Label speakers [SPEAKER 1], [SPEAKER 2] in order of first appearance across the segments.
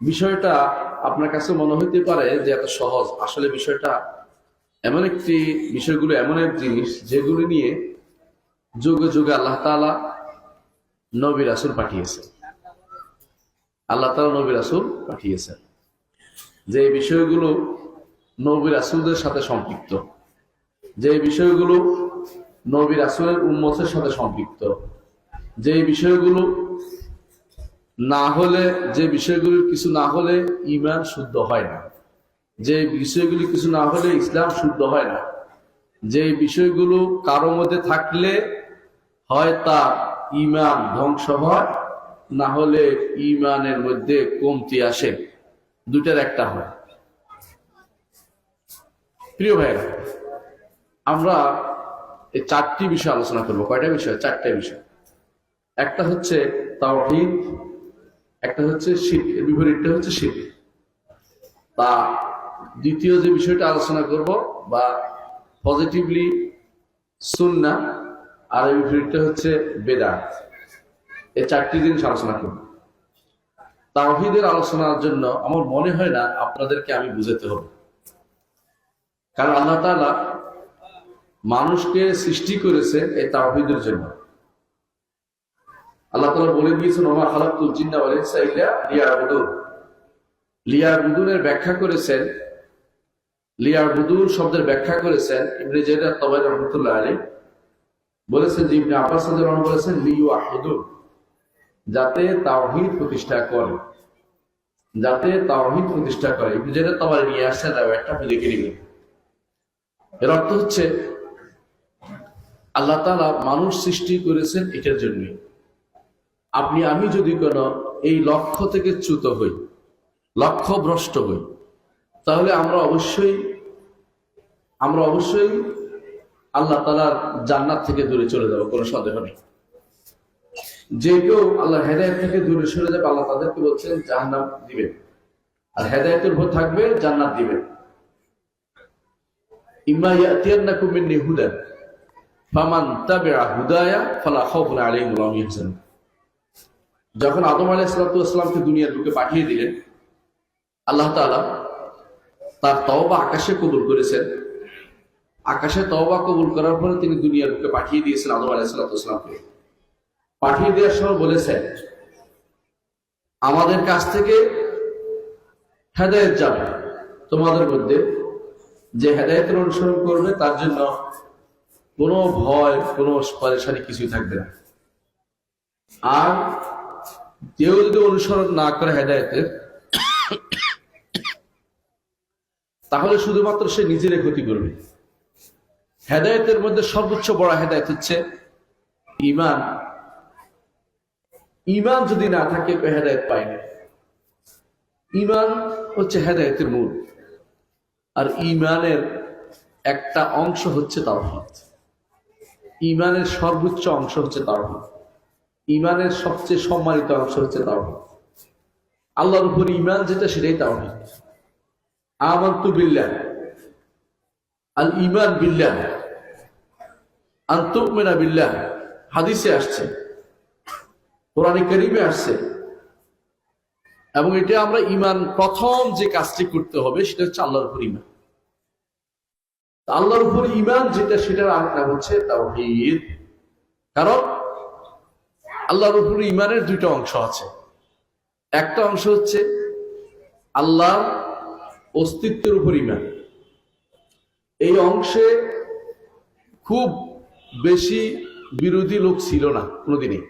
[SPEAKER 1] বিষয়টা আপনার কাছে মনে হইতে পারে যে এত সহজ। আসলে বিষয়টা এমন একটি, বিষয়গুলো এমন এক জিনিস যেগুলি নিয়ে যুগে যুগে আল্লাহ তাআলা নবী রাসুল পাঠিয়েছে আল্লাহ তাআলা নবী রাসুল পাঠিয়েছেন। যে বিষয়গুলো নবী রাসুলদের সাথে সম্পৃক্ত, যে বিষয়গুলো নবী রাসুলের উম্মতের সাথে সম্পৃক্ত, যে বিষয়গুলো না হলে, যে বিষয়গুলির কিছু না হলে ইমান শুদ্ধ হয় না। যে বিষয়গুলি কিছু না হলে ইসলাম শুদ্ধ হয় না। যে বিষয়গুলো কারও মধ্যে থাকলে হয় তার ইমান ধ্বংস হয়, না হলে ইমানের মধ্যে কমতি আসে। দুটার একটা হয়। প্রিয় ভাইরা আমরা এই চারটি বিষয় আলোচনা করব। কয়টা বিষয়? চারটা বিষয়। একটা হচ্ছে তাওহীদ একটা হচ্ছে শীত, এর বিপরীতটা হচ্ছে শীত। তা দ্বিতীয় যে বিষয়টা আলোচনা করব বা পজিটিভলি সুন্না, আর এর বিপরীতটা হচ্ছে বেদাত। এই চারটি জিনিস আলোচনা করব। তাওহীদের আলোচনার জন্য আমার মনে হয় না আপনাদেরকে আমি বুঝাতে হবে। কারণ আল্লাহ তাআলা মানুষকে সৃষ্টি করেছে এই তাওহীদের জন্য। আল্লাহ তাআলা বলে দিয়েছেন, ওমা খালাকুল জিন্না ইনসা ইল্লা লিয়াবুদুন। লিয়াবুদুনের ব্যাখ্যা করেছেন, লিয়াবুদুন শব্দের ব্যাখ্যা করেছেন জারির তাবারি রাহমাতুল্লাহ আলাইহি। বলেছেন যে ইবনে আব্বাস আনহু বলেছেন লিইউহিদুন যাতে তাওহীদ প্রতিষ্ঠা করে। যাতে তাওহীদ প্রতিষ্ঠা করে। ইবনে জারির তাবারি নিয়ে আসছেন একটা আপনি দেখে নিবেন। এর অর্থ হচ্ছে, আল্লাহ তাআলা মানুষ সৃষ্টি করেছেন এটার জন্যই। আপনি, আমি যদি কোনো এই লক্ষ্য থেকে চ্যুত হই, লক্ষ্য ভ্রষ্ট হই, তাহলে আমরা অবশ্যই আমরা অবশ্যই আল্লাহ তালার জান্নাত থেকে দূরে চলে যাব, কোনো সন্দেহ নেই। যে কেউ আল্লাহ হেদায়ত থেকে দূরে সরে যাবে, আল্লাহ তাদেরকে বলছেন, জাহান্নাম দিবেন আর হেদায়তের উপর থাকবে, জান্নাত দিবেন ইম্মা ইয়াতিয়ান্নাকুম মিন্নি হুদায়া, ফালা খাউফুন আলাইহিম ওয়া যখন আদম আলাহ ইসলামকে দুনিয়ার বুকে পাঠিয়ে দিলেন, আল্লাহ তাআলা তার তওবা আকাশে কবুল করেছেন। আকাশে তওবা কবুল করার পরে তিনি দুনিয়ার বুকে পাঠিয়ে দিয়েছেন আদম আলাহ ইসলামকে পাঠিয়ে দেওয়ার সময় বলেছেন, আমাদের কাছ থেকে হেদায়ত যাবে তোমাদের মধ্যে। যে হেদায়তের অনুসরণ করবে তার জন্য কোনো ভয়, কোনো পরেশানি কিছুই থাকবে না। আর কেউ যদি অনুসরণ না করে হেদায়তের, তাহলে শুধুমাত্র সে নিজের ক্ষতি করবে। হেদায়তের মধ্যে সর্বোচ্চ বড় হেদায়ত হচ্ছে ইমান। ইমান যদি না থাকে হেদায়ত পায় না। ইমান হচ্ছে হেদায়তের মূল। আর ইমানের একটা অংশ হচ্ছে তাওহীদ। ইমানের সর্বোচ্চ অংশ হচ্ছে তাওহীদ। ইমানের সবচেয়ে সম্মানিত অংশ হচ্ছে তাওহীদ। আল্লাহর উপর ইমান যেটা, সেটাই তাওহীদ। আমান্তু বিল্লাহ। আল ইমান বিল্লাহ। আন্তুমিনা বিল্লাহ। হাদিসে আসছে। কোরআনে কারিমে আসছে। এবং এটা আমরা ইমান প্রথম যে কাজটি করতে হবে, সেটা হচ্ছে আল্লাহর উপর ইমান আল্লাহর উপর ইমান যেটা, সেটার আরেকটা হচ্ছে তাওহীদ। কারণ আল্লাহর উপর ইমানের দুইটা অংশ আছে। একটা অংশ হচ্ছে আল্লাহর অস্তিত্বের উপর ইমান এই অংশে খুব বেশি বিরোধী লোক ছিল না কোনোদিনই।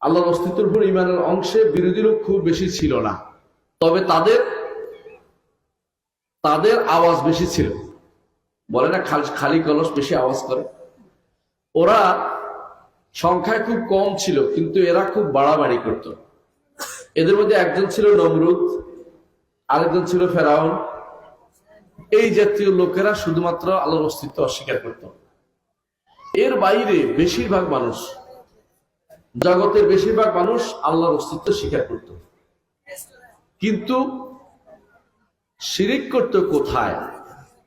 [SPEAKER 1] আল্লাহর অস্তিত্বের উপর ইমানের অংশে বিরোধী লোক খুব বেশি ছিল না। তবে তাদের তাদের আওয়াজ বেশি ছিল। বলে না খালি কলস বেশি আওয়াজ করে। ওরা সংখ্যায় খুব কম ছিল, কিন্তু এরা খুব বাড়াবাড়ি করত। এদের মধ্যে একজন ছিল নমরুদ, আরেকজন ছিল ফেরাউন। এই জাতীয় লোকেরা শুধুমাত্র আল্লাহর অস্তিত্ব অস্বীকার করত। এর বাইরে বেশিরভাগ মানুষ, জগতের বেশিরভাগ মানুষ আল্লাহর অস্তিত্ব স্বীকার করত। কিন্তু শিরিক করত কোথায়?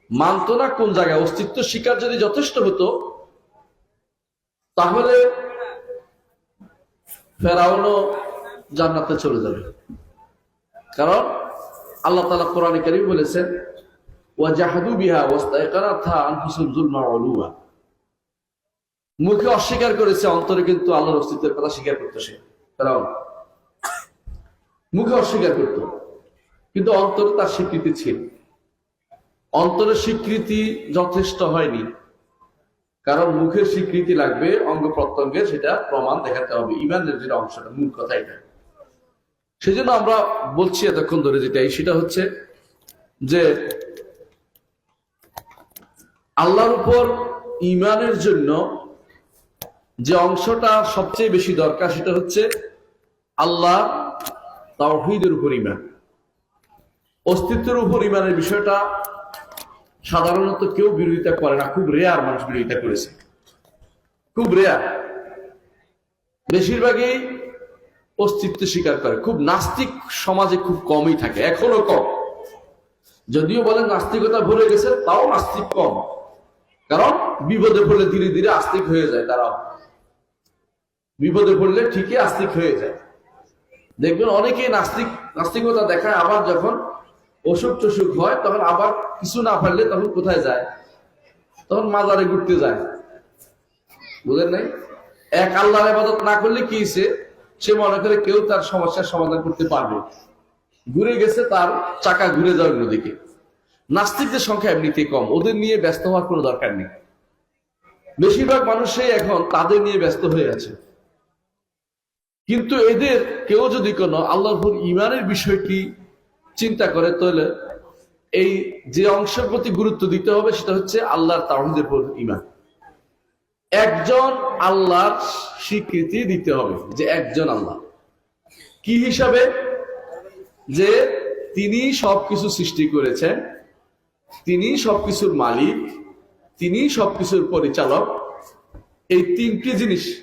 [SPEAKER 1] মানত না কোন জায়গায়? অস্তিত্ব স্বীকার যদি যথেষ্ট হতো তাহলে ফেরাউনও জান্নাতে চলে যাবে। কারণ আল্লাহ তালা কোরআনে কারিম বলেছেন বিহা মুখে অস্বীকার করেছে, অন্তরে কিন্তু আল্লাহর অস্তিত্বের কথা স্বীকার করতো সে কারণ মুখে অস্বীকার করত, কিন্তু অন্তরে তার স্বীকৃতি ছিল। অন্তরের স্বীকৃতি যথেষ্ট হয়নি। কারণ মুখের স্বীকৃতি লাগবে, অঙ্গ প্রত্যঙ্গে সেটা প্রমাণ দেখাতে হবে। ইমানের যেটা অংশটা, মূল কথা এটা। সেজন্য আমরা বলছি এতক্ষণ ধরে যেটাই সেটা হচ্ছে যে আল্লাহর উপর ইমানের জন্য যে অংশটা সবচেয়ে বেশি দরকার, সেটা হচ্ছে আল্লাহ তাওহীদের উপর ইমান। অস্তিত্বের উপর ইমানের বিষয়টা সাধারণত কেউ বিরোধিতা করে না, খুব রেয়ার মানুষ বিরোধিতা করেছে। খুব রেয়ার বেশিরভাগই অস্তিত্ব স্বীকার করে। খুব নাস্তিক সমাজে খুব কমই থাকে, এখনও কম। যদিও বলেন নাস্তিকতা ভরে গেছে, তাও নাস্তিক কম। কারণ বিপদে পড়লে ধীরে ধীরে আস্তিক হয়ে যায় তারাও বিপদে পড়লে ঠিকই আস্তিক হয়ে যায়। দেখবেন অনেকেই নাস্তিক, নাস্তিকতা দেখায় আবার যখন অসুখ টসুখ হয়, তখন আবার কিছু না পারলে তখন কোথায় যায়? তখন মাজারে ঘুরতে যায়। বুঝলেন নাই? এক আল্লাহর ইবাদত না করলে কি হয়েছে সে মনে করে কেউ তার সমস্যার সমাধান করতে পারবে ঘুরে গেছে, তার চাকা ঘুরে যাওয়ার অন্যদিকে। নাস্তিকদের সংখ্যা এমনিতেই কম। ওদের নিয়ে ব্যস্ত হওয়ার কোনো দরকার নেই। বেশিরভাগ মানুষই এখন তাদের নিয়ে ব্যস্ত হয়ে আছে। কিন্তু এদের কেউ যদি কোনো আল্লাহর ইমানের বিষয়টি চিন্তা করে তাহলে এই যে অংশের প্রতি গুরুত্ব দিতে হবে সেটা হচ্ছে আল্লাহর তাহিদের ইমান একজন আল্লাহর স্বীকৃতি দিতে হবে যে একজন আল্লাহ। কি হিসাবে? যে তিনি সবকিছু সৃষ্টি করেছেন, তিনি সবকিছুর মালিক, তিনি সবকিছুর পরিচালক। এই তিনটি জিনিস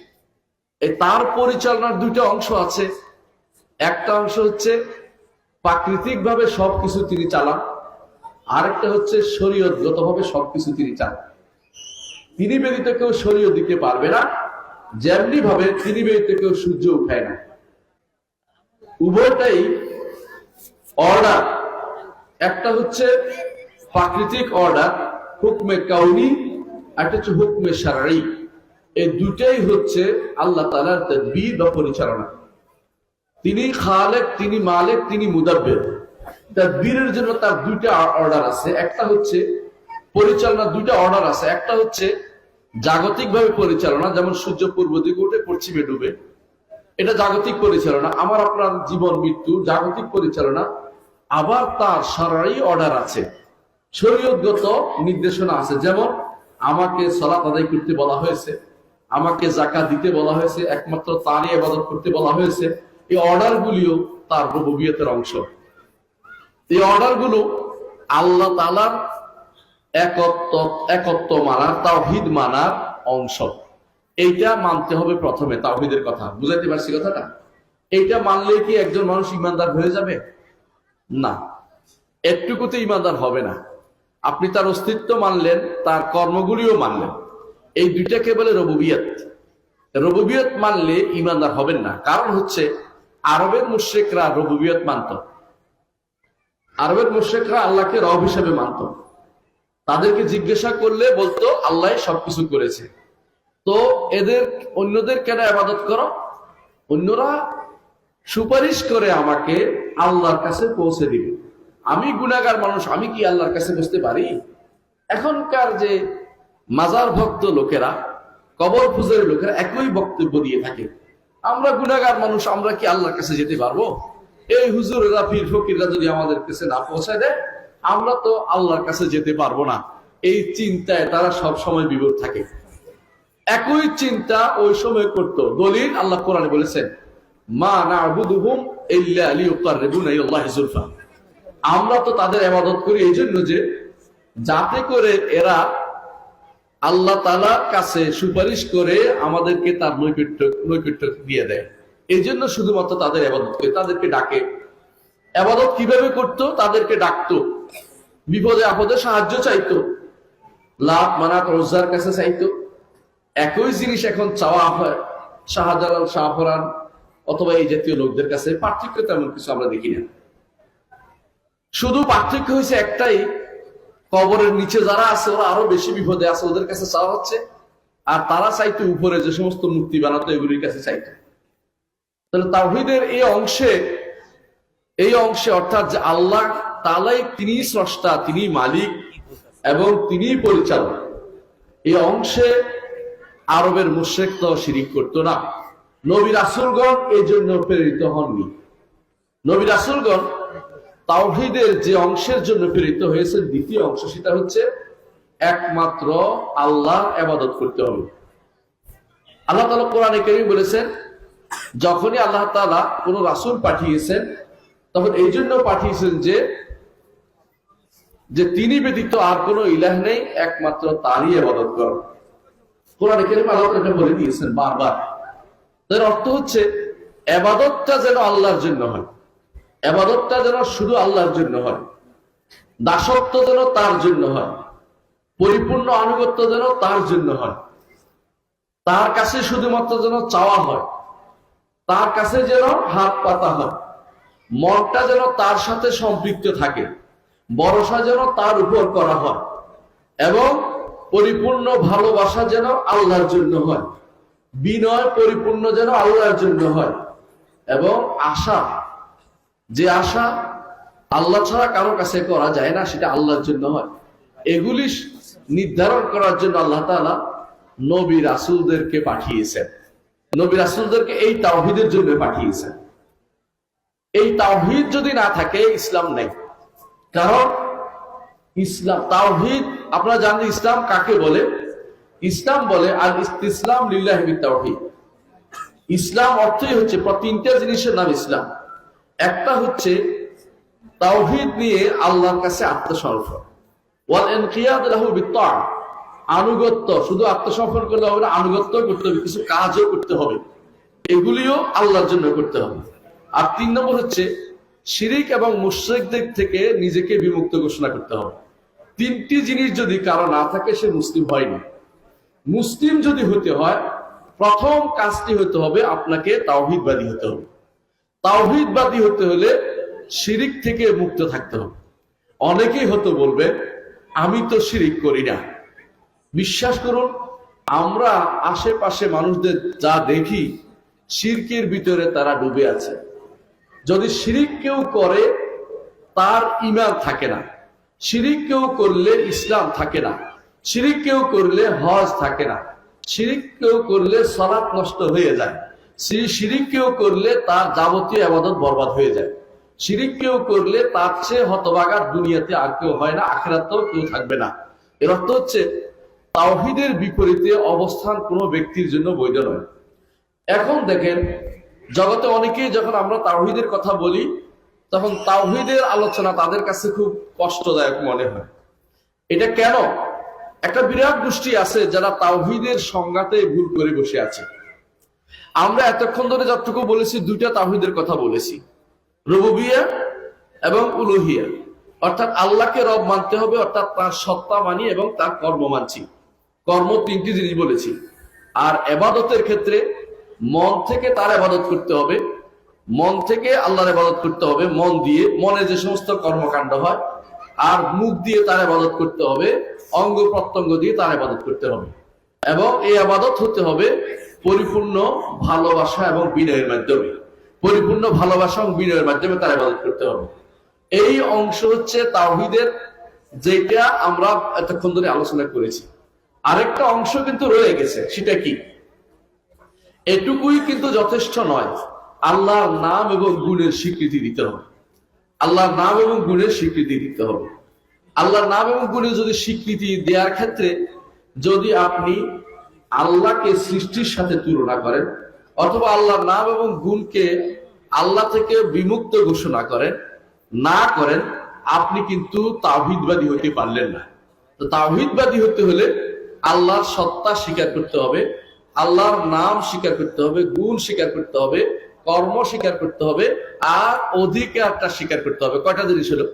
[SPEAKER 1] তার পরিচালনার দুইটা অংশ আছে। একটা অংশ হচ্ছে প্রাকৃতিক ভাবে সবকিছু তিনি চালান। আরেকটা হচ্ছে শরীয়তগত ভাবে সবকিছু তিনি চালান। তিনি ব্যতীত কেউ শরীয় দিতে পারবে না যেমনি ভাবে তিনি ব্যতীত কেউ সূর্য উঠায় না। উভয়টাই অর্ডার একটা হচ্ছে প্রাকৃতিক অর্ডার হুকমে কাউনি একটা হচ্ছে হুকমে সারাই এই দুটাই হচ্ছে আল্লাহ তালার তদবির বা পরিচালনা। তিনি খালেক, তিনি মালেক, তিনি মুদাব্বের। তদবিরের জন্য তার দুইটা অর্ডার আছে। একটা হচ্ছে পরিচালনা দুইটা অর্ডার আছে। একটা হচ্ছে জাগতিক ভাবে পরিচালনা, যেমন সূর্য পূর্ব দিকে উঠে পশ্চিমে ডুবে। এটা জাগতিক পরিচালনা। আমার আপনার জীবন, মৃত্যু, জাগতিক পরিচালনা। আবার তার সারাই অর্ডার আছে। শরীয়তগত নির্দেশনা আছে। যেমন আমাকে সলাত আদায় করতে বলা হয়েছে, আমাকে জাকা দিতে বলা হয়েছে, একমাত্র তারই আবাদত করতে বলা হয়েছে। এই অর্ডার গুলিও তার রববিয়তের অংশ। এই অর্ডারগুলো আল্লাহ তালার একত্ব একত্ব মানার, তাওহিদ মানার অংশ। এইটা মানতে হবে প্রথমে তাওহিদের কথা। বুঝাইতে পারছি কথাটা? এইটা মানলে কি একজন মানুষ ইমানদার হয়ে যাবে? না। একটুকুতে ইমানদার হবে না। আপনি তার অস্তিত্ব মানলেন, তার কর্মগুলিও মানলেন। এই দুইটাকে বলে রবুবিয়ত। রবুবিয়ত মানলে ইমানদার হবেন না। কারণ হচ্ছে আরবের মুশ্রিকরা রবুবিয়ত মানত। আরবের মুশ্রিকরা আল্লাহকে রব হিসেবে মানত। তাদেরকে জিজ্ঞাসা করলে বলতো, আল্লাহ সবকিছু করেছে। তো এদের, অন্যদের কেন আবাদত করো? অন্যরা সুপারিশ করে আমাকে আল্লাহর কাছে পৌঁছে দিবে। আমি গুণাগার মানুষ, আমি কি আল্লাহর কাছে বসতে পারি? এখনকার যে মাজার ভক্ত লোকেরা, কবর পূজার লোকেরা একই বক্তব্য দিয়ে থাকে। আমরা গুণাগার মানুষ, আমরা কি আল্লাহর কাছে যেতে পারব? এই হুজুরেরা, পীর ফকিররা যদি আমাদের কাছে না পৌঁছায় দেয়, আমরা তো আল্লাহর কাছে যেতে পারব না। এই চিন্তায় তারা সব সময় বিভোর থাকে। একই চিন্তা ওই সময় করত। দলিল আল্লাহ কোরআনে বলেছেন, মা না আবুদুহুম ইল্লা লিয়ুকাররিবুনা ইলাল্লাহি যুলফা আমরা তো তাদের ইবাদত করি এই জন্য যে যাতে করে এরা আল্লাহ তালার কাছে সুপারিশ করে আমাদেরকে তার নৈকট্য নৈকট্য দিয়ে দেয়। এই জন্য শুধুমাত্র তাদের আবাদত করে, তাদেরকে ডাকে। আবাদত কীভাবে করত? তাদেরকে ডাকতো। বিপদে আপদে সাহায্য চাইতো। লাভ মানাত রোজার কাছে চাইতো। একই জিনিস এখন চাওয়া হয়। শাহজালাল, শাহফরান অথবা এই জাতীয় লোকদের কাছে পার্থক্য তেমন কিছু আমরা দেখি না। শুধু পার্থক্য হয়েছে একটাই কবরের নিচে যারা আছে, ওরা আরও বেশি বিপদে আছে, ওদের কাছে চাওয়া হচ্ছে। আর তারা চাইতো উপরে যে সমস্ত মূর্তি বানাতো, এগুলির কাছে চাইতো। তাহলে তাহিদের এই অংশে এই অংশে অর্থাৎ যে আল্লাহ তালাই তিনি স্রষ্টা তিনি মালিক এবং তিনি পরিচালক, এই অংশে আরবের মুশেক তো শিরিক করতো না। নবী রাসুলগণ এই জন্য প্রেরিত হননি। নবী রাসুলগণ তাওহিদের যে অংশের জন্য প্রেরিত হয়েছে দ্বিতীয় অংশ সেটা হচ্ছে একমাত্র আল্লাহ আবাদত করতে হবে। আল্লাহ তালা কোরআনে কেমি বলেছেন, যখনই আল্লাহ তালা কোন রাসুল পাঠিয়েছেন, তখন এই জন্য পাঠিয়েছেন যে যে তিনি ব্যতীত আর কোনো ইলাহ নেই, একমাত্র তারই আবাদত কর। কোরআনে কেরিম আল্লাহ বলে দিয়েছেন বারবার। তার অর্থ হচ্ছে আবাদতটা যেন আল্লাহর জন্য হয়। আবাদতটা যেন শুধু আল্লাহর জন্য হয়, দাসত্ব যেন তার জন্য হয়, পরিপূর্ণ আনুগত্য যেন তার জন্য হয়, তার কাছে শুধুমাত্র যেন চাওয়া হয়, তার কাছে যেন হাত পাতা হয়, মনটা যেন তার সাথে সম্পৃক্ত থাকে, ভরসা যেন তার উপর করা হয়, এবং পরিপূর্ণ ভালোবাসা যেন আল্লাহর জন্য হয়, বিনয় পরিপূর্ণ যেন আল্লাহর জন্য হয়, এবং আশা যে আশা আল্লাহ ছাড়া কারও কাছে করা যায় না, সেটা আল্লাহর জন্য হয়। এগুলি নির্ধারণ করার জন্য আল্লাহ তাআলা নবী রাসুলদেরকে পাঠিয়েছেন। নবী রাসুলদেরকে এই তাওহিদের জন্য পাঠিয়েছেন। এই তাওহিদ যদি না থাকে, ইসলাম নেই। কারণ ইসলাম, তাওহিদ, আপনারা জানেন ইসলাম কাকে বলে? ইসলাম বলে আর ইসলাম লিল্লাহ তাওহিদ ইসলাম অর্থই হচ্ছে তিনটা জিনিসের নাম ইসলাম। একটা হচ্ছে তাওহিদ নিয়ে আল্লাহর কাছে আত্মসমর্পণ। ওয়াল ইনকিয়াদ লাহু বিত্তা আনুগত্য, শুধু আত্মসমর্পণ করলে হবে না আনুগত্য করতে হবে, কিছু কাজও করতে হবে। এগুলিও আল্লাহর জন্য করতে হবে। আর তিন নম্বর হচ্ছে শিরিক এবং মুশ্রিকদের থেকে নিজেকে বিমুক্ত ঘোষণা করতে হবে। তিনটি জিনিস যদি কারও না থাকে, সে মুসলিম হয়নি। মুসলিম যদি হতে হয়, প্রথম কাজটি হতে হবে আপনাকে তাওহিদবাদী হতে হবে। তাওহিদবাদী হতে হলে শিরিক থেকে মুক্ত থাকতে হবে। অনেকেই হতো বলবে, আমি তো শিরিক করি না। বিশ্বাস করুন, আমরা আশেপাশে মানুষদের যা দেখি, শিরকের ভিতরে তারা ডুবে আছে। যদি শিরিক কেউ করে, তার ইমান থাকে না। শিরিক কেউ করলে ইসলাম থাকে না। শিরিক কেউ করলে হজ থাকে না। শিরিক কেউ করলে সলাপ নষ্ট হয়ে যায়। শিরিক কেউ করলে তার যাবতীয় আবাদত বরবাদ হয়ে যায়। শিরিক কেউ করলে তার চেয়ে হতবাগার দুনিয়াতে আর কেউ হয় না, আখেরাতেও কেউ থাকবে না। এর অর্থ হচ্ছে, তাওহিদের বিপরীতে অবস্থান কোনো ব্যক্তির জন্য বৈধ নয়। এখন দেখেন, জগতে অনেকেই যখন আমরা তাওহিদের কথা বলি, তখন তাওহিদের আলোচনা তাদের কাছে খুব কষ্টদায়ক মনে হয়। এটা কেন? একটা বিরাট গোষ্ঠী আছে যারা তাওহিদের সংজ্ঞাতে ভুল করে বসে আছে। আমরা এতক্ষণ ধরে যতটুকু বলেছি, দুইটা তাওহিদের কথা বলেছি। রবুবিয়া এবং উলুহিয়া। অর্থাৎ আল্লাহকে রব মানতে হবে, অর্থাৎ তার সত্তা মানি এবং তার কর্ম মানছি। কর্ম তিনটি জিনিস বলেছি। আর এবাদতের ক্ষেত্রে মন থেকে তার আবাদত করতে হবে। মন থেকে আল্লাহর আবাদত করতে হবে, মন দিয়ে। মনে যে সমস্ত কর্মকাণ্ড হয়, আর মুখ দিয়ে তার আবাদত করতে হবে, অঙ্গ প্রত্যঙ্গ দিয়ে তার আবাদত করতে হবে। এবং এই আবাদত হতে হবে পরিপূর্ণ ভালোবাসা এবং বিনয়ের মাধ্যমে। পরিপূর্ণ ভালোবাসা এবং বিনয়ের মাধ্যমে তার আবাদত করতে হবে। এই অংশ হচ্ছে তাওহিদের, যেটা আমরা এতক্ষণ ধরে আলোচনা করেছি। আরেকটা অংশ কিন্তু রয়ে গেছে, সেটা কি? এটুকুই কিন্তু যথেষ্ট নয়। আল্লাহর নাম এবং গুণের স্বীকৃতি দিতে হবে। আল্লাহর নাম এবং গুণের স্বীকৃতি দিতে হবে। আল্লাহর নাম এবং গুণের যদি স্বীকৃতি দেওয়ার ক্ষেত্রে যদি আপনি আল্লাহকে সৃষ্টির সাথে তুলনা করেন, অথবা আল্লাহর নাম এবং গুণকে আল্লাহ থেকে বিমুক্ত ঘোষণা করেন, না করেন, আপনি কিন্তু তাহিদবাদী হতে পারলেন না। তো তাহিদবাদী হতে হলে আল্লাহর সত্তা স্বীকার করতে হবে, আল্লাহর নাম স্বীকার করতে হবে, গুণ স্বীকার করতে হবে, কর্ম স্বীকার করতে হবে, আর অধিকারটা স্বীকার করতে হবে। কয়টা জিনিস হলো?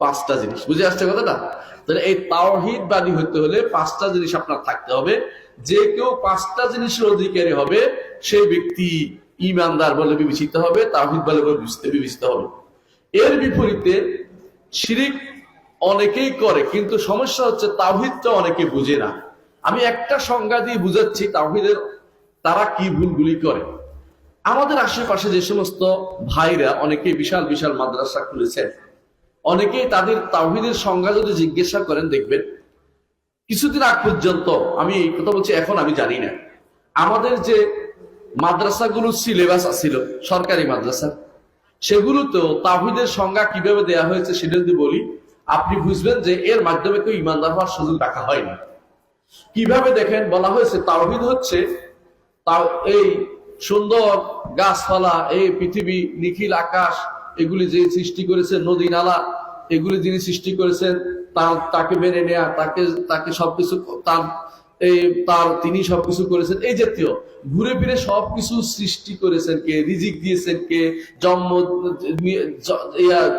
[SPEAKER 1] পাঁচটা জিনিস। বুঝে আসছে কথাটা? তাহলে এই তাওহিদবাদী হতে হলে পাঁচটা জিনিস আপনার থাকতে হবে। যে কেউ পাঁচটা জিনিসের অধিকারী হবে, সেই ব্যক্তি ইমানদার বলে বিবেচিত হবে তাহিদ বলে বিবেচিত হবে। এর বিপরীতে শিরিক অনেকেই করে, কিন্তু সমস্যা হচ্ছে তাওহিদটা অনেকে বুঝে না। আমি একটা সংজ্ঞা দিয়ে বুঝাচ্ছি তাওহিদের তারা কি ভুলগুলি করে। আমাদের আশেপাশে যে সমস্ত ভাইরা অনেকে বিশাল বিশাল মাদ্রাসা খুলেছেন, অনেকেই তাদের তাওহিদের সংজ্ঞা যদি জিজ্ঞাসা করেন দেখবেন কিছুদিন আগ পর্যন্ত আমি এই কথা বলছি, এখন আমি জানি না। আমাদের যে মাদ্রাসাগুলোর সিলেবাস ছিল সরকারি মাদ্রাসা, সেগুলোতেও তাহিদের সংজ্ঞা কীভাবে দেয়া হয়েছে সেটা যদি বলি, আপনি বুঝবেন যে এর মাধ্যমে কেউ ইমানদার হওয়ার সুযোগ রাখা হয়নি কীভাবে দেখেন, বলা হয়েছে তাওহিদ হচ্ছে তাও এই সুন্দর গাছপালা, এই পৃথিবী, নিখিল আকাশ, এগুলি যে সৃষ্টি করেছেন নদী, নালা, এগুলি যিনি সৃষ্টি করেছেন তাকে মেনে নেয়া, তাকে তাকে সবকিছু তার, এই তার, তিনি সবকিছু করেছেন। এই জাতীয় ঘুরে ফিরে সবকিছু সৃষ্টি করেছেন কে? রিজিক দিয়েছেন কে? জন্ম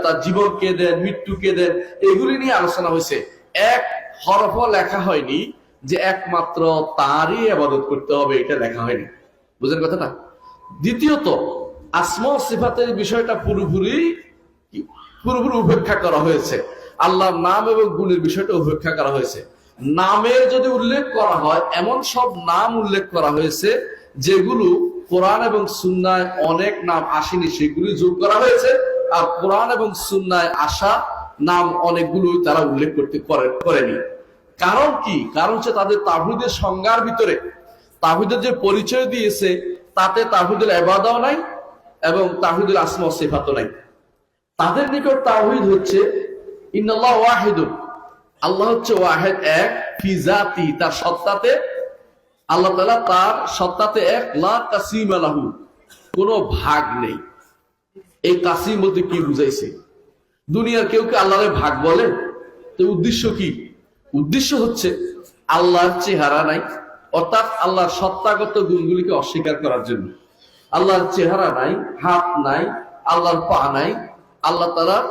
[SPEAKER 1] তার জীবন কে দেন, মৃত্যু কে দেন? এগুলি নিয়ে আলোচনা হয়েছে। এক হরফ লেখা হয়নি যে একমাত্র তারই আবাদত করতে হবে, এটা লেখা হয়নি। বুঝলেন কথাটা? দ্বিতীয়ত, আসমা সিফাতের বিষয়টা পুরোপুরি পুরোপুরি উপেক্ষা করা হয়েছে। আল্লাহর নাম এবং গুণের বিষয়টা উপেক্ষা করা হয়েছে। নামের যদি উল্লেখ করা হয়, এমন সব নাম উল্লেখ করা হয়েছে, যেগুলো কোরআন এবং সুন্নায় অনেক নাম আসেনি, সেগুলি যোগ করা হয়েছে, আর কোরআন এবং সুন্নায় আসা নাম অনেকগুলো তারা উল্লেখ করতে করে- করেনি। কারণ কি? কারণ হচ্ছে তাদের তাহিদের সংজ্ঞার ভিতরে তাহিদের যে পরিচয় দিয়েছে, তাতে তাহিদের এবাদাও নাই এবং তাহিদুল আসমা সেফাতও নাই। তাদের নিকট তাওহিদ হচ্ছে ইন্নাল্লাহ ওয়াহিদুন। আল্লাহ হচ্ছে ওয়াহেদ এক ফিজাতি তার সত্তাতে। আল্লাহ তাআলা তার সত্তাতে এক, লা কাসিম আলাহু কোনো ভাগ নেই। এই কাসিম বলতে কি বুঝাইছে? দুনিয়ার কেউ কি আল্লাহরে ভাগ বলে? তো উদ্দেশ্য কি? উদ্দেশ্য হচ্ছে আল্লাহর চেহারা নাই, অর্থাৎ আল্লাহর সত্তাগত গুণগুলিকে অস্বীকার করার জন্য। আল্লাহর চেহারা নাই, হাত নাই, আল্লাহর পা নাই, আল্লাহ তালার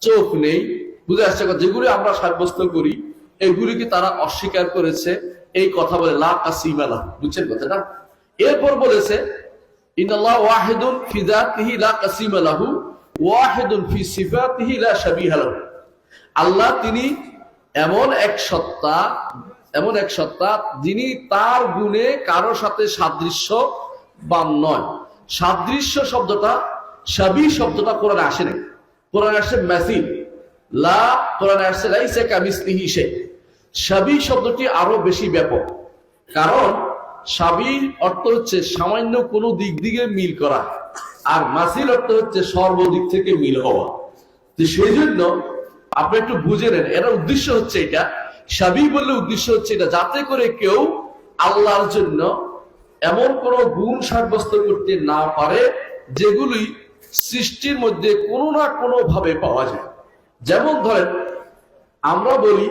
[SPEAKER 1] চোখ নেই বুঝে আসছে? যেগুলি আমরা সাব্যস্ত করি, এগুলিকে তারা অস্বীকার করেছে, এই কথা বলে লা বুঝছেন কথাটা? এরপর বলেছে ফি লা আল্লাহ তিনি এমন এক সত্তা, এমন এক সত্তা যিনি তার গুণে কারও সাথে সাদৃশ্য বা নয়। সাদৃশ্য শব্দটা সাবি শব্দটা কোরআনে আসে নাই। কোরআনে আসছে ম্যাসিন সাবি শব্দটি আরও বেশি ব্যাপক। কারণ সাবির অর্থ হচ্ছে সামান্য কোনো দিক দিকে মিল করা, আর মাসির অর্থ হচ্ছে সর্বদিক থেকে মিল হওয়া। তো সেই জন্য আপনি একটু বুঝে নেন এর উদ্দেশ্য হচ্ছে এটা। সাবি বললে উদ্দেশ্য হচ্ছে এটা, যাতে করে কেউ আল্লাহর জন্য এমন কোন গুণ সাব্যস্ত করতে না পারে, যেগুলি সৃষ্টির মধ্যে কোনো না কোনো ভাবে পাওয়া যায়। যেমন ধরেন, আমরা বলি,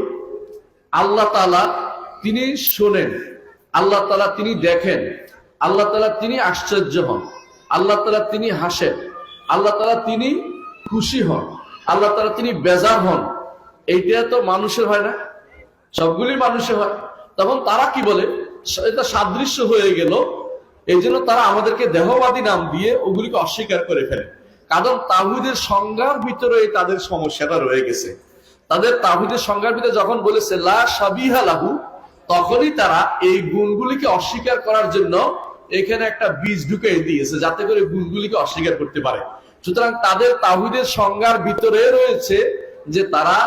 [SPEAKER 1] আল্লাহ তালা তিনি শোনেন, আল্লাহ তালা তিনি দেখেন, আল্লাহ তালা তিনি আশ্চর্য হন, আল্লাহ তালা তিনি হাসেন, আল্লাহ তালা তিনি খুশি হন, আল্লাহ তালা তিনি বেজার হন। এইটা তো মানুষের হয় না? সবগুলি মানুষের হয়। তখন তারা কি বলে? এটা সাদৃশ্য হয়ে গেল এই জন্য তারা আমাদেরকে দেহবাদী নাম দিয়ে ওগুলিকে অস্বীকার করে ফেলে। কারণ তাহুদের সংজ্ঞার ভিতরে তাদের সমস্যাটা রয়ে গেছে। তাদের তাহিদের সংজ্ঞার ভিতরে যখন বলেছে, লা লাহু তখনই তারা এই গুণগুলিকে অস্বীকার করার জন্য এখানে একটা বীজ ঢুকে দিয়েছে, যাতে করে গুণগুলিকে অস্বীকার করতে পারে। সুতরাং তাদের তাহিদের সংজ্ঞার ভিতরে রয়েছে যে তারা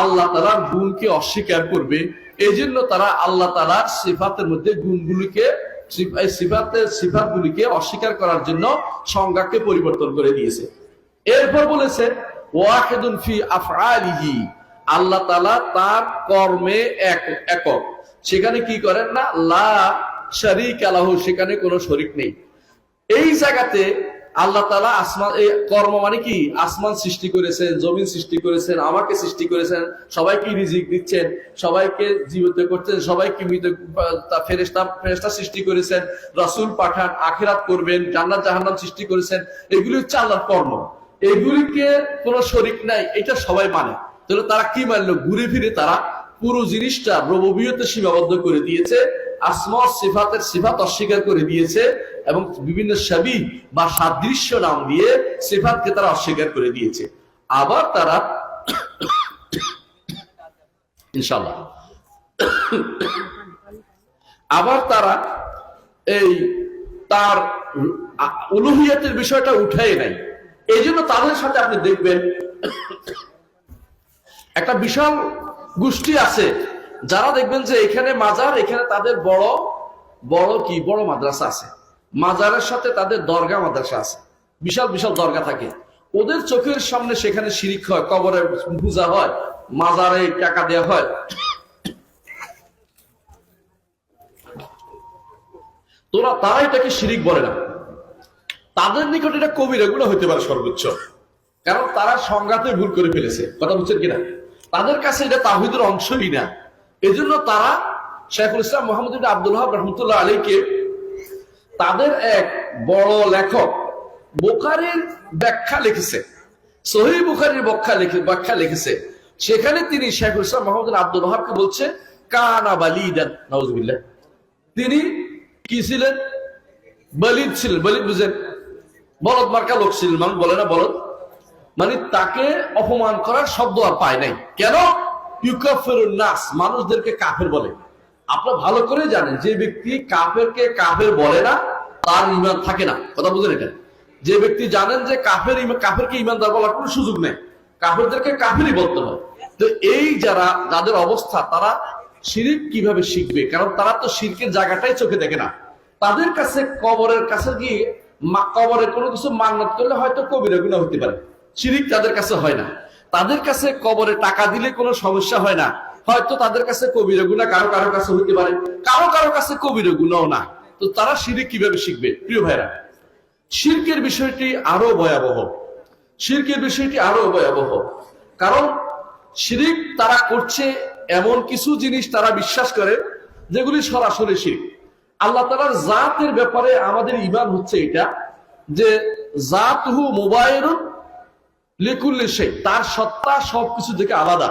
[SPEAKER 1] আল্লাহ তালার গুণকে অস্বীকার করবে। এই জন্য তারা আল্লাহ তালার সিফাতের মধ্যে গুণগুলিকে সিফাতের সিফাতগুলিকে অস্বীকার করার জন্য সংজ্ঞাকে পরিবর্তন করে দিয়েছে। এরপর বলেছে আল্লাহ তালা তার কর্মে এক একক। সেখানে কি করেন না? লা শরিক আলাহ সেখানে কোনো শরিক নেই। এই জায়গাতে আল্লাহ তালা আসমান, এই কর্ম মানে কি? আসমান সৃষ্টি করেছেন, জমিন সৃষ্টি করেছেন, আমাকে সৃষ্টি করেছেন, সবাইকে রিজিক দিচ্ছেন, সবাইকে জীবিত করছেন, সবাইকে মৃত ফেরেস্তা ফেরেস্তা সৃষ্টি করেছেন, রাসূল পাঠান, আখেরাত করবেন, জান্নাত, জাহান্নাম সৃষ্টি করেছেন, এগুলি হচ্ছে আল্লাহর কর্ম। এগুলিকে কোনো শরিক নাই, এটা সবাই মানে। তাহলে তারা কি মানলো? ঘুরে ফিরে তারা পুরো জিনিসটা রববিয়তে সীমাবদ্ধ করে দিয়েছে। আসমা সিফাতের সিফাত অস্বীকার করে দিয়েছে এবং বিভিন্ন সাবি বা সাদৃশ্য নাম দিয়ে সিফাতকে তারা অস্বীকার করে দিয়েছে। আবার তারা ইনশাল্লাহ আবার তারা এই তার উলুহিয়াতের বিষয়টা উঠাই নাই। এই জন্য তাদের সাথে আপনি দেখবেন, একটা বিশাল গোষ্ঠী আছে যারা দেখবেন যে এখানে মাজার, এখানে তাদের বড় বড় কি? বড় মাদ্রাসা আছে। মাজারের সাথে তাদের দরগা মাদ্রাসা আছে। বিশাল বিশাল দরগা থাকে। ওদের চোখের সামনে সেখানে শিরিক হয়, কবরে পূজা হয়, মাজারে টাকা দেওয়া হয়। তোরা, তারা এটাকে শিরিক বলে না। তাদের নিকট এটা কবিরা গুণা হইতে পারে সর্বোচ্চ। কারণ তারা সংঘাতে ভুল করে ফেলেছে। কথা বুঝছেন কিনা? তাদের কাছে এটা তাহিদের অংশই না। এজন্য তারা শেখুল ইসলাম মোহাম্মদ আব্দুল হাব রহমতুল্লাহ আলীকে তাদের এক বড় লেখক বোকারের ব্যাখ্যা লিখেছে সহি বুখারির ব্যাখ্যা লিখে ব্যাখ্যা লিখেছে। সেখানে তিনি শেখুল ইসলাম মোহাম্মদ আব্দুল হাবকে বলছে, কানা বালিদান নওয়াজবিল্লাহ তিনি কি ছিলেন? বলিদ ছিলেন। বলিদ বুঝেন? বলদ মার্কা লোক ছিলেন। মানুষ বলে না বলদ? মানে তাকে অপমান করার শব্দ আর পায় নাই। কেন? নাস, মানুষদেরকে কাফের বলে। আপনার ভালো করে জানেন, যে ব্যক্তি কাফেরকে কাফের বলে না, তার ইমান থাকে না। কথা বুঝেন এটা? যে ব্যক্তি জানেন যে কাফের কাফেরকে ইমানদার বলার কোনো সুযোগ নেই। কাফেরদেরকে কাফেরই বলতে হয়। তো এই যারা, যাদের অবস্থা, তারা শিরিক কীভাবে শিখবে? কারণ তারা তো শিরকের জায়গাটাই চোখে দেখে না। তাদের কাছে কবরের কাছে গিয়ে কবরে কোনো কিছু মান্নত করলে হয়তো কবিরা গুণা হতে পারে। শিরিক তাদের কাছে হয় না। তাদের কাছে কবরে টাকা দিলে কোনো সমস্যা হয় না। হয়তো তাদের কাছে কবিরা গুণা, কারও কারও কাছে হতে পারে। কারও কারও কাছে কবিরা গুণাও না। তো তারা শিরিক কীভাবে শিখবে? প্রিয় ভাইরা, শিরকের বিষয়টি আরও ভয়াবহ। শিরকের বিষয়টি আরও ভয়াবহ। কারণ শিরিক তারা করছে এমন কিছু জিনিস তারা বিশ্বাস করে, যেগুলি সরাসরি শিরিক। আল্লাহ তালার জাতের ব্যাপারে আমাদের ইমান হচ্ছে এটা, যে জাত হু মোবাইল লেকুল্লি সে তার সত্তা সবকিছু থেকে আলাদা।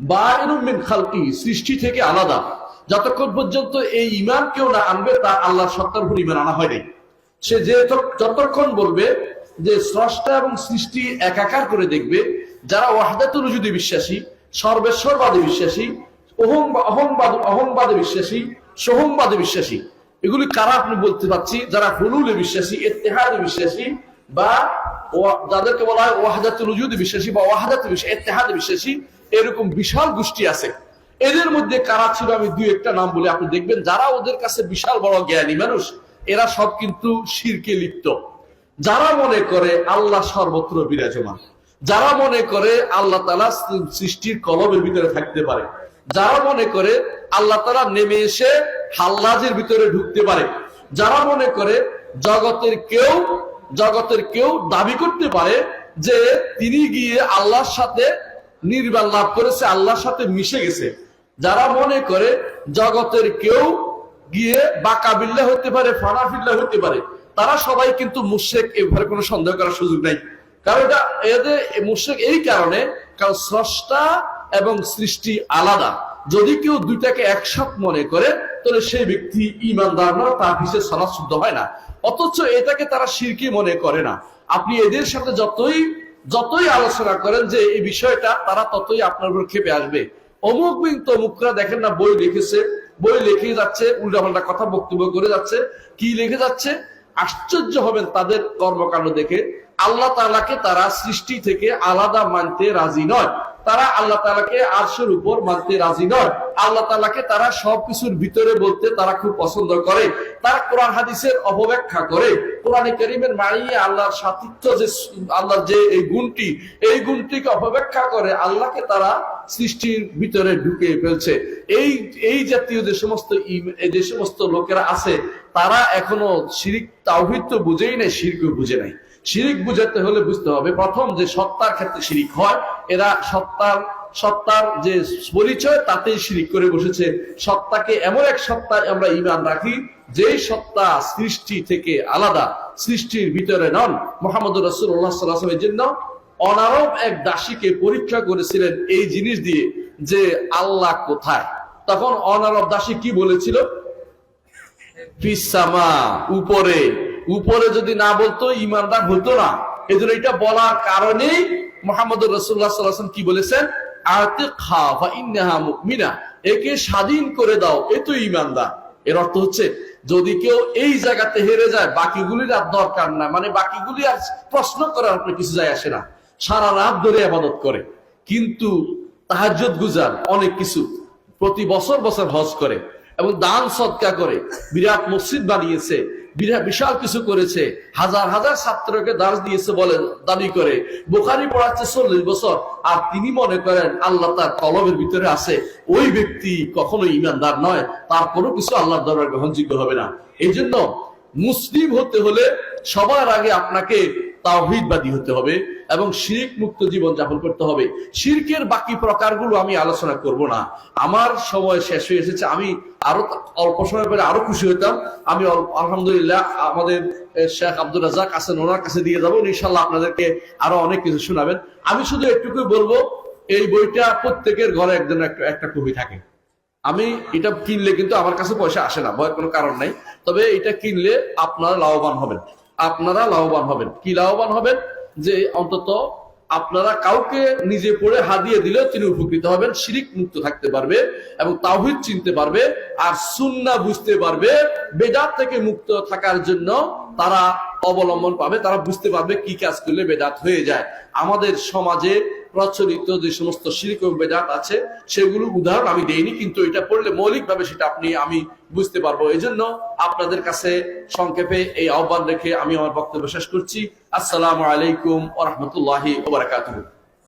[SPEAKER 1] বা খালকি, সৃষ্টি থেকে আলাদা। যতক্ষণ পর্যন্ত এই ইমান কেউ না আনবে, তার আল্লাহ সত্তার উপর ইমান আনা হয়নি। সে যে যতক্ষণ বলবে যে স্রষ্টা এবং সৃষ্টি একাকার করে দেখবে, যারা ওয়াহদাতুল যদি বিশ্বাসী, সর্বেশ্বরবাদে বিশ্বাসী, অহং অহংবাদ অহংবাদে বিশ্বাসী সোহংবাদে বিশ্বাসী। এগুলি কারা আপনি বলতে পারছি? যারা হুলুলে বিশ্বাসী এতেহাদে বিশ্বাসী বা যাদেরকে বলা হয় ওয়াহাদাতুল উজুদে বিশ্বাসী বা ওয়াহাদাতে এতেহাদে বিশ্বাসী এরকম বিশাল গোষ্ঠী আছে। এদের মধ্যে কারা ছিল আমি দুই একটা নাম বলে আপনি দেখবেন, যারা ওদের কাছে বিশাল বড় জ্ঞানী মানুষ, এরা সব কিন্তু শিরকে লিপ্ত। যারা মনে করে আল্লাহ সর্বত্র বিরাজমান, যারা মনে করে আল্লাহ তালা সৃষ্টির কলমের ভিতরে থাকতে পারে, যারা মনে করে আল্লাহ তালা নেমে এসে হাল্লাজের ভিতরে ঢুকতে পারে, যারা মনে করে জগতের কেউ জগতের কেউ দাবি করতে পারে যে তিনি গিয়ে আল্লাহর সাথে নির্বাণ লাভ করেছে, আল্লাহর সাথে মিশে গেছে। যারা মনে করে জগতের কেউ গিয়ে বাঁকা বিল্লা হতে পারে ফানা ফিল্লা হতে পারে, তারা সবাই কিন্তু মুশেক এভাবে কোনো সন্দেহ করার সুযোগ নাই। কারণ এটা এদের মুশেক এই কারণে, কারণ স্রষ্টা এবং সৃষ্টি আলাদা। যদি কেউ দুইটাকে একসাথ মনে করে, তাহলে সেই ব্যক্তি ইমানদার না, তার পিছিয়ে সালাদ শুদ্ধ হয় না। অথচ এটাকে তারা শিরকি মনে করে না। আপনি এদের সাথে যতই যতই আলোচনা করেন যে এই বিষয়টা, তারা ততই আপনার উপর খেপে আসবে। অমুক বিন তমুকরা দেখেন না, বই লিখেছে, বই লিখে যাচ্ছে, উল্টাপাল্টা কথা বক্তব্য করে যাচ্ছে। কি লিখে যাচ্ছে? আশ্চর্য হবেন তাদের কর্মকাণ্ড দেখে। আল্লাহ তালাকে তারা সৃষ্টি থেকে আলাদা মানতে রাজি নয়। তারা আল্লাহ তালাকে আরশের উপর মানতে রাজি নয়। আল্লাহ তালাকে তারা সবকিছুর ভিতরে বলতে তারা খুব পছন্দ করে। তারা কোরআন হাদিসের অপব্যাখ্যা করে। কোরআনে করিমের মারিয়ে আল্লাহর সাতিত্ব যে আল্লাহর যে এই গুণটি, এই গুণটিকে অপব্যাখ্যা করে আল্লাহকে তারা সৃষ্টির ভিতরে ঢুকে ফেলছে। এই এই জাতীয় যে সমস্ত যে সমস্ত লোকেরা আছে, তারা এখনও শিরিক, তাওহিদ বুঝেই নাই শিরকে বুঝে নাই। শিরিক বুঝাতে হলে বুঝতে হবে, প্রথম যে সত্তার ক্ষেত্রে শিরিক হয়, এরা সত্তার সত্তার যে পরিচয় তাতেই শিরিক করে বসেছে। সত্তাকে এমন এক সত্তায় আমরা ইমান রাখি, যেই সত্তা সৃষ্টি থেকে আলাদা, সৃষ্টির ভিতরে নন। মোহাম্মদ রসুল্লাহ জন্য অনারব এক দাসীকে পরীক্ষা করেছিলেন এই জিনিস দিয়ে যে আল্লাহ কোথায়। তখন অনারব দাসী কি বলেছিল? ফিসামা উপরে। উপরে যদি না বলতো ইমানদার হতো না। এই জন্য এটা বলার কারণেই মোহাম্মদ রসুল্লাহ কি বলেছেন? একে স্বাধীন করে দাও, এ তো ইমানদার এর অর্থ হচ্ছে, যদি কেউ এই জায়গাতে হেরে যায় বাকিগুলির আর দরকার না। মানে বাকিগুলি আর প্রশ্ন করার কিছু যায় আসে না। সারা রাত ধরে আবাদত করে। কিন্তু তাহাজ্জুদ গুজার অনেক কিছু প্রতি বছর বছর হজ করে এবং দান সৎকা করে। বিরাট মসজিদ বানিয়েছে। বিশাল কিছু করেছে। হাজার হাজার ছাত্রকে দাস দিয়েছে বলে দাবি করে। বোখারি পড়াচ্ছে চল্লিশ বছর। আর তিনি মনে করেন, আল্লাহ তার কলমের ভিতরে আছে। ওই ব্যক্তি কখনো ইমানদার নয়। তার কোনো কিছু আল্লাহ দরবার গ্রহণযোগ্য হবে না। এই জন্য মুসলিম হতে হলে সবার আগে আপনাকে তাওহিদবাদী হতে হবে। এবং শিরিক মুক্ত জীবন যাপন করতে হবে। শিরকের বাকি প্রকারগুলো আমি আলোচনা করব না। আমার সময় শেষ হয়ে এসেছে। আমি আরও অল্প সময় পরে আরও খুশি হইতাম আমি আলহামদুলিল্লাহ আমাদের শেখ আব্দুল রাজাক আছেন, ওনার কাছে দিয়ে যাব। ইনশাল্লাহ আপনাদেরকে আরও অনেক কিছু শোনাবেন। আমি শুধু একটুকুই বলব, এই বইটা প্রত্যেকের ঘরে একজন একটা একটা কবি থাকে। আমি এটা কিনলে কিন্তু আমার কাছে পয়সা আসে না, ভয়ের কোনো কারণ নাই। তবে এটা কিনলে আপনারা লাভবান হবেন। আপনারা লাভবান হবেন। কি লাভবান হবেন? যে অন্তত আপনারা কাউকে নিজে পড়ে হাদিয়ে দিলেও তিনি উপকৃত হবেন, শিরিক মুক্ত থাকতে পারবে এবং তাহিদ চিনতে পারবে আর সুন্না বুঝতে পারবে। বেদার থেকে মুক্ত থাকার জন্য তারা অবলম্বন পাবে, তারা বুঝতে পারবে কি কাজ করলে বেদাত হয়ে যায়। আমাদের সমাজে প্রচলিত যে সমস্ত শিল্প বেদাত আছে, সেগুলো উদাহরণ আমি দেইনি, কিন্তু এটা পড়লে মৌলিকভাবে সেটা আপনি, আমি বুঝতে পারব। এই জন্য আপনাদের কাছে সংক্ষেপে এই আহ্বান রেখে আমি আমার বক্তব্য শেষ করছি। আসসালামু আলাইকুম ওরহমতুল্লাহি ওবরাকাতুহু